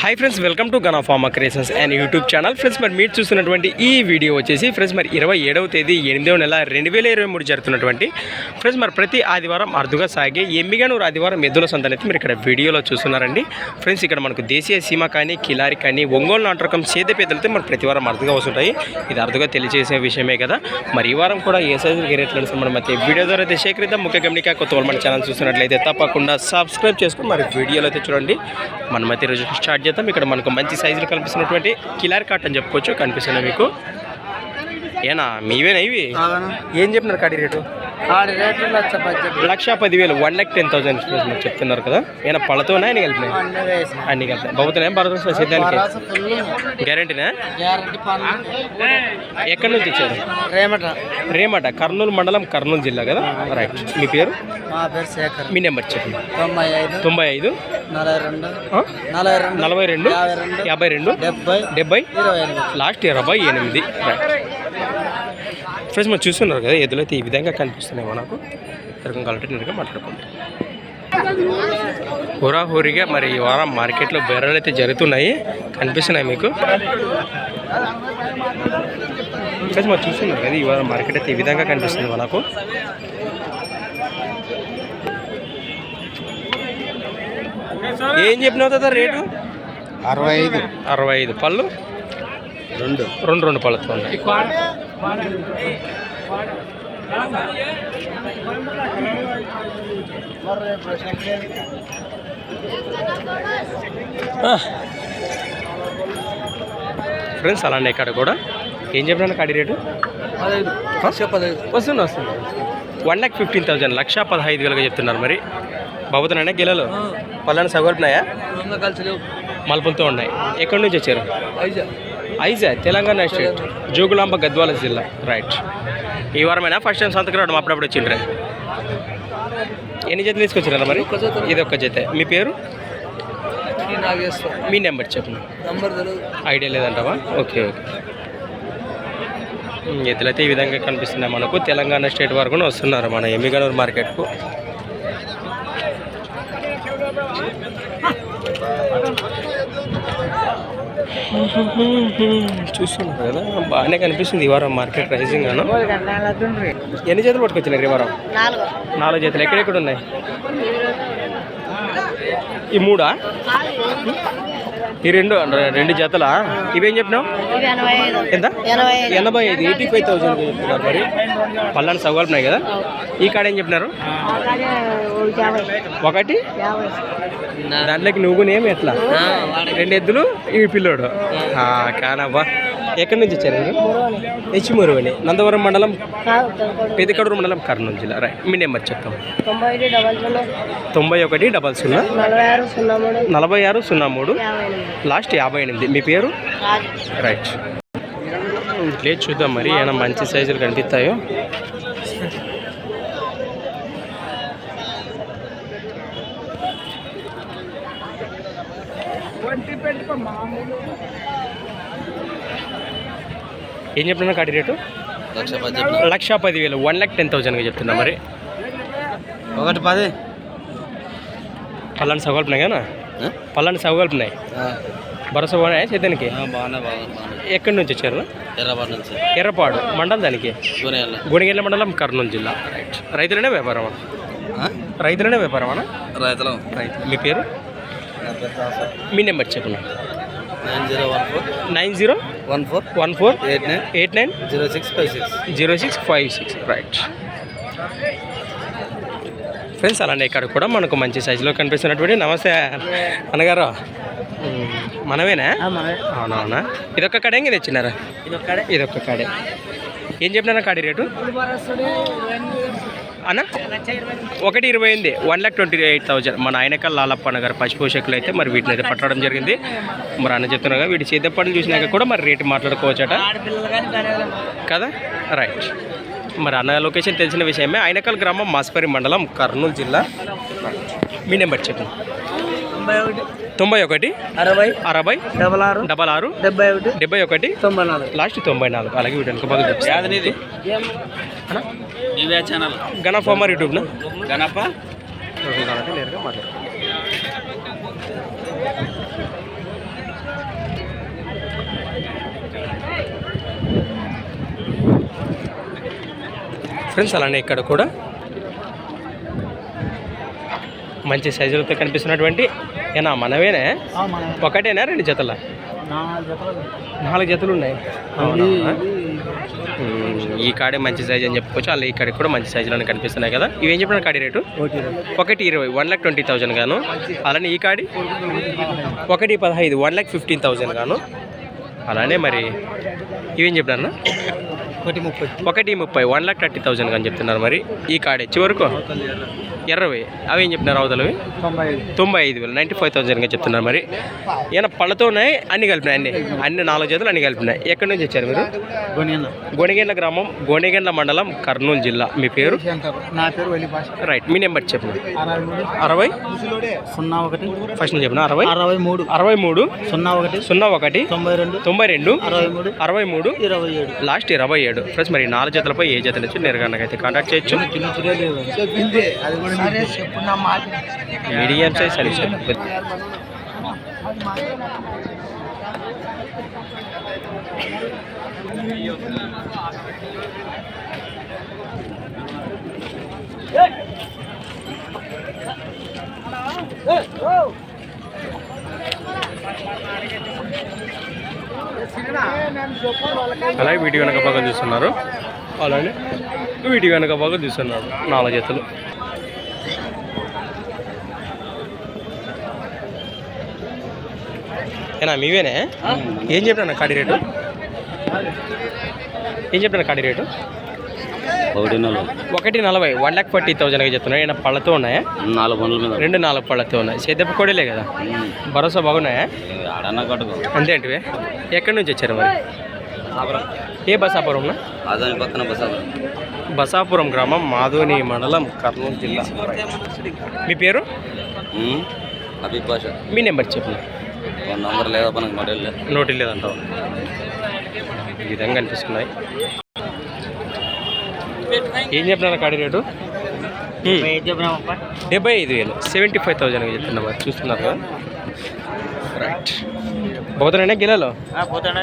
Hi friends welcome to Gana pharma creations and YouTube channel friends మరి మీరు చూస్తున్నటువంటి ఈ వీడియో వచ్చేసి ఫ్రెండ్స్ మరి ఇరవై ఏడవ తేదీ ఎనిమిదవ నెల రెండు వేల ఇరవై మూడు జరుగుతున్నటువంటి. ఫ్రెండ్స్ మరి ప్రతి ఆదివారం అరుదుగా సాగే ఎమ్మిగానూరు ఆదివారం ఎద్దుల సంతని అయితే మీరు ఇక్కడ వీడియోలో చూస్తున్నారండి. ఫ్రెండ్స్ ఇక్కడ మనకు దేశీయ సీమ కానీ కిలారి కానీ ఒంగోలు నాటకం సేద పేదలతో మరి ప్రతి వారం అరుదుగా వస్తుంటాయి. ఇది అరుదుగా తెలియజేసే విషయమే కదా. మరి ఈ వారం కూడా ఏ సైజు రేట్లు మనం అయితే వీడియో ద్వారా అయితే సేకరిద్దాం ముఖ్య గమనిక కొత్త వాళ్ళు మన ఛానల్ చూస్తున్నట్లయితే తప్పకుండా సబ్స్క్రైబ్ చేసుకుని మరి వీడియోలో అయితే చూడండి. మనమైతే రోజు స్టార్ట్ చేద్దాం. ఇక్కడ మనకు మంచి సైజులు కనిపిస్తున్నటువంటి కిలార్ కాట్ అని చెప్పుకోవచ్చు. కనిపిస్తున్నాయి మీకు. ఏనా? మీవేనా ఇవి? ఏం చెప్పినారు కాడి రేటు? ఆడి రేట్లు లక్ష లక్ష పదివేలు వన్ ల్యాక్ టెన్ థౌసండ్ చెప్తున్నారు కదా? ఏమైనా పళ్ళతోనే అన్ని కలిపినాయి? అన్నీ కలిపినాయి. బాబుతున్నాయి భరత సిద్ధానికి గ్యారంటీనా? ఎక్కడి నుంచి వచ్చారు? రేమట. రేమట కర్నూలు మండలం కర్నూలు జిల్లా కదా? రైట్ మీ పేరు? మా పేరు శేఖర్. మీ నెంబర్ చెప్పండి. తొంభై ఐదు తొంభై ఐదు నలభై రెండు యాభై రెండు డెబ్బై డెబ్బై లాస్ట్ ఇరవై ఎనిమిది. రైట్ ఫ్రెండ్స్ మనం చూస్తున్నారు కదా ఎదురు అయితే ఈ విధంగా కనిపిస్తున్నాయి మనకు ఎరకం కాబట్టి నేరుగా మాట్లాడుకుంటాం హోరాహోరీగా మరి ఈ వారం మార్కెట్లో బేరాలు అయితే జరుగుతున్నాయి కనిపిస్తున్నాయి మీకు. ఫ్రెండ్స్ మనం చూస్తున్నారు కదా ఈ వారం మార్కెట్ అయితే ఈ విధంగా కనిపిస్తుంది మనకు. ఏం చెప్పినావు కదా రేటు? అరవై ఐదు. అరవై ఐదు పళ్ళు? రెండు. రెండు రెండు పళ్ళతో ఉన్నాయి. ఫ్రెండ్స్ అలానే ఇక్కడ కూడా. ఏం చెప్పినా కాడి రేటు? వస్తుంది వస్తుంది. వన్ ల్యాక్ ఫిఫ్టీన్ థౌసండ్ లక్ష పదహైదు వేలుగా చెప్తున్నారు మరి. బాబుతున్నాయా గిల్లలు పళ్ళని లేవు మలుపులతో ఉన్నాయి. ఎక్కడి నుంచి వచ్చారు? ఐజా తెలంగాణ స్టేట్ జోగులాంబ గద్వాల జిల్లా. రైట్ ఈ వారమైనా? ఫస్ట్ టైం సంతకం రావడం అప్పుడప్పుడు వచ్చిండ్రే. ఎన్ని జతలు తీసుకొచ్చారా మరి. ఇది ఒక్క జత. మీ పేరు? మీ నెంబర్ చెప్పండి. ఐడియా లేదంటావా? Okay okay. ఎద్దులైతే ఈ విధంగా కనిపిస్తున్నాయి మనకు. తెలంగాణ స్టేట్ వరకు వస్తున్నారు మన ఎమ్మిగనూరు మార్కెట్కు. చూస్తున్నారు కదా బాగానే కనిపిస్తుంది ఈ వారం మార్కెట్ రైజింగ్ అను. ఎన్ని జతలు పట్టుకొచ్చినారు ఈ వారం? నాలుగు. నాలుగు జతలు ఎక్కడెక్కడ ఉన్నాయి? ఈ మూడా? ఈ రెండు రెండు జతలా? ఇవేం చెప్పినావు? ఎంత? ఎనభై ఐదు. ఎయిటీ ఫైవ్ థౌసండ్ చెప్తున్నారు మరి. పల్లాని సవాలున్నాయి కదా? ఈ కాడ ఏం చెప్పినారు? ఒకటి? దాంట్లోకి నువ్వు నేమ్ ఎట్లా? రెండు ఎద్దులు ఈ పిల్లోడు. ఆ, కానబ్బా ఎక్కడి నుంచి వచ్చారు మీరు? హెచ్మూరువని నందవరం మండలం పెదకడూరు మండలం కర్నూలు జిల్లా. రైట్ మీ నెంబర్ చెప్తాం తొంభై ఒకటి డబల్ సున్నా నలభై ఆరు సున్నా మూడు. లాస్ట్ యాభై ఎనిమిది. మీ పేరు? రైట్ లేదు చూద్దాం మరి ఏమైనా మంచి సైజులు కనిపిస్తాయో. ఏం చెప్తున్నా కాడి రేటు? లక్ష లక్ష పదివేలు వన్ ల్యాక్ టెన్ థౌసండ్గా చెప్తున్నా మరి. ఒకటి పది. పల్లాని సగల్పినాయి కదా? పల్లాని సగల్పినాయి భరోసా పోనాయా చేతానికి బాగానే బాగా ఎక్కడి నుంచి వచ్చారు? ఎర్రబాటు నుంచి. ఎర్రపాడు. మండలం దానికి? గుణిగెళ్ళ మండలం కర్నూలు జిల్లా. రైతులనే వ్యాపారమా? రైతులనే వ్యాపారమా? రైతులు. రైతు. మీ పేరు? మీ నెంబర్ చెప్పండి. Nine zero one four one four eight nine eight nine zero six five six zero six five six right friends అలానే ఇక్కడ కూడా మనకు మంచి సైజులో కనిపిస్తున్నటువంటి నమస్తే అన్నగారు. మ్, మనమేనా? అవునవునా? ఇదొక్క కడే ఇంక తెచ్చినారా? ఇదొక్క కాడే. ఏం చెప్పినారా కాడి రేటు? అన్న? ఒకటి ఇరవై ఎనిమిది. One lakh twenty eight thousand. మన ఆయనకల్ లాలప్ప నగర్ పశుపోషకులు అయితే మరి వీటిని అయితే పట్టడం జరిగింది. మరి అన్న చెప్తున్నారు కదా వీటి చేత పనులు చూసినాక కూడా మరి రేటు మాట్లాడుకోవచ్చట. కదా? రైట్. మరి అన్న లొకేషన్ తెలిసిన విషయమే. ఆయనకల్ గ్రామం మాస్పరి మండలం కర్నూలు జిల్లా. మీ నెంబర్ చెప్పండి తొంభై ఒకటి అరవై అరవై డబల్ ఆరు డబల్ ఆరు డెబ్బై ఒకటి డెబ్బై ఒకటి తొంభై నాలుగు. లాస్ట్ తొంభై నాలుగు. అలాగే వీటి వెనుక భాగం యూట్యూబ్ గణప నేరుగా ఫ్రెండ్స్ అలానే ఇక్కడ కూడా మంచి సైజులతో కనిపిస్తున్నటువంటి ఏనా మనమేనే ఒకటేనా రెండు జతల? నాలుగు జతలు. ఉన్నాయి. ఈ కాడే మంచి సైజ్ అని చెప్పుకోవచ్చు. అలా ఈ కాడికి కూడా మంచి సైజులోనే కనిపిస్తున్నాయి కదా. ఇవేం చెప్పిన కాడి రేటు? ఒకటి ఇరవై. వన్ ల్యాక్ ట్వంటీ థౌజండ్ గాను. అలానే ఈ కాడి? ఒకటి పదహైదు. వన్ ల్యాక్ ఫిఫ్టీన్ థౌజండ్ గాను. అలానే మరి ఇవేం చెప్పినారు ఒకటి ముప్పై. ఒకటి ముప్పై వన్ ల్యాక్ థర్టీ థౌజండ్ అని చెప్తున్నారు మరి. ఈ కాడే చివరకు? ఎర్రవి అవి ఏం చెప్తున్నారు అవతలవి? తొంభై ఐదు. వేలు నైంటీ ఫైవ్ థౌసండ్గా చెప్తున్నారు మరి. ఈయన పళ్ళతో ఉన్నాయి అన్ని కలిపినాయి అన్ని. అన్ని నాలుగు జతలు అన్ని కలిపినాయి. ఎక్కడి నుంచి వచ్చారు మీరు? గొనిగెండ్ల. గ్రామం గొనిగెండ్ల మండలం కర్నూలు జిల్లా. మీ పేరు? నా పేరు రైట్ మీ నెంబర్ చెప్పండి. అరవై సున్నా ఒకటి. ఫస్ట్ నుంచి చెప్పిన అరవై? అరవై మూడు. అరవై మూడు? సున్నా ఒకటి. సున్నా ఒకటి? తొంభై రెండు. తొంభై రెండు? అరవై మూడు. అరవై మూడు? ఇరవై ఏడు. లాస్ట్ ఇరవై ఏడు. ఫ్రెండ్స్ మరి నాలుగు జతలపై ఏ జత నుంచి నేరుగా అయితే కాంటాక్ట్ చేయొచ్చు? మీడియం సైజ్ సరే Hey నా మాట మీడియం సైజ్ సైజ్ అలాగే వీడియో వెనక బాగా చూస్తున్నారు. అలానే వీడియో వెనక బాగా చూస్తున్నారు. నాలుగు జతలు. ఏనా మీవేనే? ఏం చెప్పినా కాడి రేటు? ఏం చెప్పిన కాడి రేటు? ఒకటి నలభై. ఒకటి నలభై. వన్ ల్యాక్ ఫార్టీ థౌజండ్గా చెప్తున్నాయి ఏమైనా పళ్ళతో ఉన్నాయా? నాలుగు పనుల మీద. రెండు నాలుగు పళ్ళతో ఉన్నాయి. సేదెప్ప కోడలే కదా. భరోసా బాగున్నాయా? అంతే అంటే ఎక్కడి నుంచి వచ్చారు మరి? ఏ బసాపురంనా అదాని పక్కన బసాపురం. బసాపురం గ్రామం మాధోని మండలం కర్నూలు జిల్లా. మీ పేరు? అబీ భాష మీ నెంబర్ చెప్పు ఫోన్ నంబర్ లేదా మనకు మొబైల్ లేదు. నోటి లేదంటావు? ఈ విధంగా అనిపిస్తున్నాయి. ఏం చెప్పినారు కాడి రేటు. డెబ్బై ఐదు వేలు. సెవెంటీ ఫైవ్ థౌజండ్ చెప్తున్నా మరి చూస్తున్నారు కదా? రైట్ పోతానండి గిలాలో పోతాడా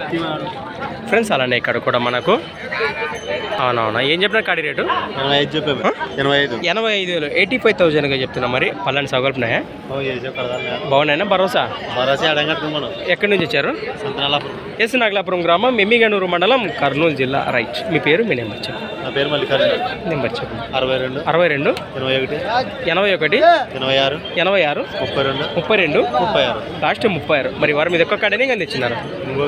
ఫ్రెండ్స్ అలానే ఇక్కడ కూడా మనకు అవునవునా. ఏం చెప్పిన కాడి రేటు? ఎనభై ఐదు చెప్పాము ఎనభై ఐదు. ఎనభై ఐదు వేలు. ఎయిటీ ఫైవ్ థౌజండ్గా చెప్తున్నా మరి. పళ్ళని సగల్పునాయా బాగున్నాయనా భరోసా? ఎక్కడి నుంచి వచ్చారు? ఎస్ నాగలాపురం గ్రామం ఎమ్మిగనూరు మండలం కర్నూలు జిల్లా రైట్. మీ పేరు మీ నెంబర్ చెప్పు. నా పేరు మల్లికార్జున నెంబర్ చెప్పు. అరవై రెండు. అరవై రెండు. ఎనభై ఒకటి. ఎనభై ఒకటి. ఎనభై ఆరు. ఎనభై ఆరు. ముప్పై రెండు. ముప్పై రెండు. ముప్పై ఆరు. లాస్ట్ ముప్పై ఆరు. మరి వారి మీద ఒక్క కాడనే ఇంకా తెచ్చినారు? ఇంకో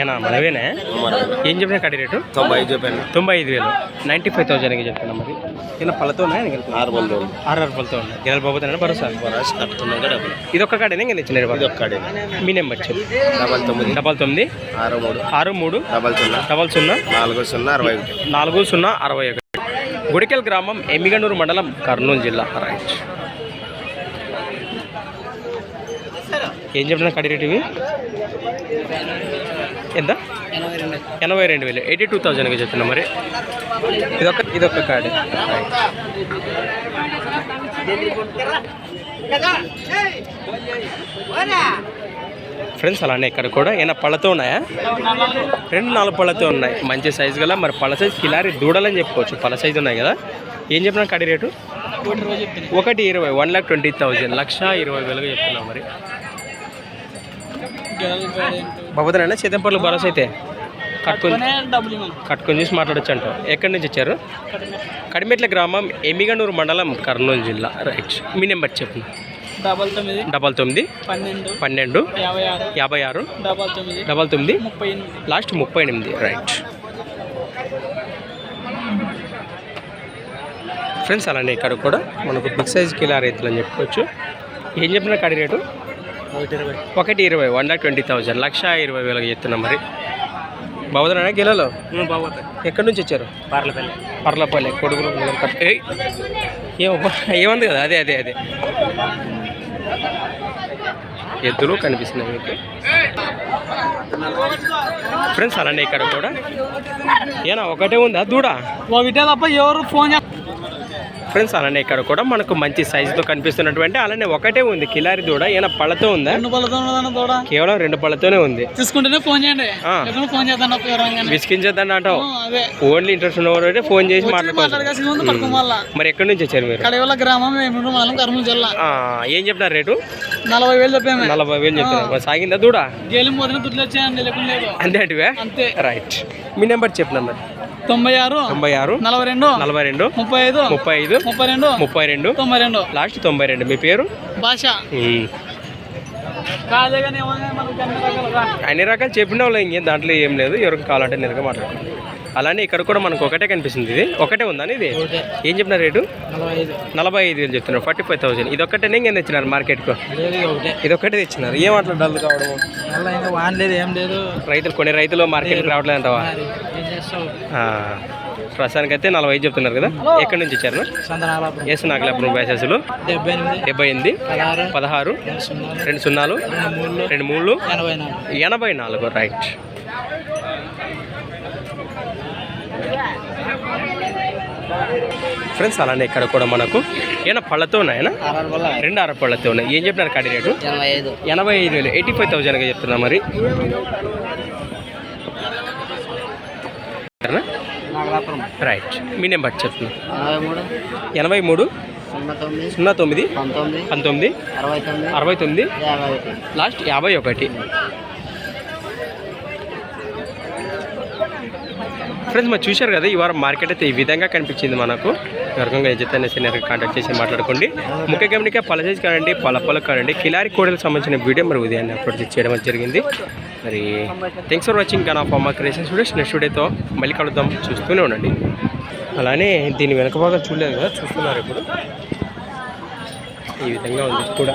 ఏనా మనవేనే? ఏం చెప్పిన కడి రేటు? తొంభై ఐదు చెప్పాను. తొంభై ఐదు వేలు. నైంటీ ఫైవ్ థౌజండ్కి చెప్తున్నా మరి. ఏమైనా పళ్ళతో ఉన్నాయా ఆరు వందలు. ఆరు ఆరు పళ్ళతో ఉన్నాయి. గిన్నెల బాబుతున్నాయి భరోసా? డబ్బులు. ఇది ఒక్క కాడనే? ఇంకా తెచ్చినారు ఇది వాళ్ళు. ఒక్కడే మీ నెంబర్ చెప్పు. డబల్ తొమ్మిది. డబల్ తొమ్మిది. ఆరు మూడు. ఆరు మూడు. డబల్ సున్నా. డబల్ సున్నా. నాలుగు సున్నా అరవై ఒకటి. నాలుగు సున్నా అరవై ఒకటి. గుడికెల్ గ్రామం ఎమ్మిగనూరు మండలం కర్నూలు జిల్లా రైట్ ఏం చెప్పిన కడి రేటు ఇవి? ఎంత? ఎనభై రెండు వేలు. ఎయిటీ టూ థౌజండ్కి చెప్తున్నా మరి. ఇదొక ఇదొక కార్డు ఫ్రెండ్స్ అలానే ఇక్కడ కూడా ఏమైనా పళ్ళతో ఉన్నాయా? రెండు నాలుగు పళ్ళతో ఉన్నాయి. మంచి సైజు గల మరి పళ్ళ సైజు కిలారి దూడలని చెప్పుకోవచ్చు. పళ్ళ సైజు ఉన్నాయి కదా. ఏం చెప్పినా కడి రేటు? ఒకటి ఇరవై వన్ ల్యాక్ ట్వంటీ థౌజండ్ లక్ష ఇరవై వేలుగా చెప్తున్నాం మరి. బాబుదనండి చేతంపల్లి భరోసా అయితే కట్టుకొని కట్టుకొని చూసి మాట్లాడచ్చు అంట ఎక్కడి నుంచి వచ్చారు? కడిమెట్ల గ్రామం ఎమ్మిగనూరు మండలం కర్నూలు జిల్లా. రైట్. మీ నెంబర్ చెప్పు డబల్ తొమ్మిది డబల్ తొమ్మిది పన్నెండు పన్నెండు యాభై ఆరు యాభై ఆరు డబల్ తొమ్మిది డబల్ తొమ్మిది ముప్పై ఎనిమిది. లాస్ట్ ముప్పై ఎనిమిది. రైట్. ఫ్రెండ్స్ అలానే ఇక్కడ కూడా మనకు బిగ్ సైజ్ కిలా రైతులు అని చెప్పుకోవచ్చు. ఏం చెప్పిన కడి రేటు? ఒకటి ఇరవై వన్ లాక్ ట్వంటీ థౌజండ్ లక్ష ఇరవై వేలకు చెప్తున్నాం మరి. బాగుతున్నారా కిలోలో బాగుతాయి ఎక్కడి నుంచి వచ్చారు? పార్లపల్లి. పర్లపల్లి కొడుకులు ఏముంది కదా? అదే అదే అదే. ఎద్దులు కనిపిస్తున్నాయి మీకు. ఫ్రెండ్స్ అలానే ఇక్కడ కూడా. ఏనా ఒకటే ఉందా? దూడ? ఒకటే తప్ప ఎవరు ఫోన్ ఫ్రెండ్స్ అలానే ఇక్కడ కూడా మనకు మంచి సైజుతో కనిపిస్తున్నటువంటి అలానే ఒకటే ఉంది. కిలారి దూడ ఏమైనా పళ్ళతో ఉందా? కేవలం రెండు పళ్ళతోనే ఉంది. తీసుకుంటేనే ఫోన్ చేయండి. ఆ. ఎప్పుడు ఫోన్ చేద్దాం అప్ప ఎవరంగానే. విసికించద్దని అంటావు. ఆ, అదే. ఓన్లీ ఇంట్రెస్ట్ ఉన్నవారు ఫోన్ చేసి మళ్ళా. మరి ఎక్కడి నుంచి వచ్చారు మీరు? గ్రామం కర్నూలు జిల్లా. ఏం చెప్తారు రేటు? నలభై వేలు చెప్పాము. నలభై వేలు మరి సాగిందా దూడ? గేలి దుడ్లు వచ్చాయండి లేదు. అంతే అటువే? అంతే. రైట్ మీ నెంబర్ చెప్పు నెంబర్ తొంభై ఆరు తొంభై ఆరు నలభై రెండు నలభై రెండు ముప్పై ఐదు ముప్పై ఐదు ముప్పై రెండు ముప్పై రెండు తొంభై రెండు. లాస్ట్ తొంభై రెండు. మీ పేరు? భాష. అన్ని రకాలు చెప్పిన వాళ్ళు ఇంకేం దాంట్లో ఏం లేదు. ఎవరికి కావాలంటే నేరుగా మాట్లాడుకోండి అలానే ఇక్కడ కూడా మనకు ఒకటే కనిపిస్తుంది ఇది. ఒకటే ఉందని ఇది ఏం చెప్పిన రేటు? నలభై ఐదు వేలు చెప్తున్నారు. Forty five thousand. ఇది ఒక్కటే ఇంకేం తెచ్చినారు మార్కెట్కు? ఇది ఒకటే. తెచ్చినారు. ఏం అట్లా డల్ కావడం? లేదు ఏం లేదు. రైతులు కొన్ని రైతులు మార్కెట్కి రావట్లేదు అంటావా ప్రస్తుతానికి అయితే నలభై ఐదు చెప్తున్నారు కదా. ఎక్కడి నుంచి సంతనాలాపురం ఎస్ నాగలాపురం బ్యాసెస్లు డెబ్బై ఎనిమిది పదహారు. రెండు సున్నాలు. రెండు మూడు. ఎనభై నాలుగు రైట్. ఫ్రెండ్స్ అలానే ఇక్కడ కూడా మనకు ఏమైనా పళ్ళతో ఉన్నాయనా రెండు అర పళ్ళతో ఉన్నాయి. ఏం చెప్పినారు కడి రేటు? ఎనభై ఐదు వేలు. ఎయిటీ ఫైవ్ థౌజండ్గా చెప్తున్నా మరి. రైట్ మీ నెంబర్ చెప్తున్నా. ఎనభై మూడు సున్నా తొమ్మిది. పంతొమ్మిది. అరవై తొమ్మిది. లాస్ట్ యాభై ఒకటి. ఫ్రెండ్స్ మరి చూశారు కదా ఈ వారం మార్కెట్ అయితే ఈ విధంగా కనిపించింది మనకు. ఎవరికంగా ఎజ్జత్ సీనియర్ కాంటాక్ట్ చేసి మాట్లాడుకోండి. ముఖ్య గమనిక పల సైజ్ కానండి పల పల కానండి కిలారి కోడలకు సంబంధించిన వీడియో మరి ఉదయాన్నే అప్లోడ్ చేయడం జరిగింది. మరి థ్యాంక్స్ ఫర్ వాచింగ్ కానీ ఆఫ్ అమ్మ క్రియేషన్స్ నెక్స్ట్ వీడియోతో మళ్ళీ కలుద్దాం. చూస్తూనే ఉండండి. అలానే దీని వెనక భాగం చూడలేదు కదా చూస్తున్నారు ఇప్పుడు. ఈ విధంగా ఉంది కూడా.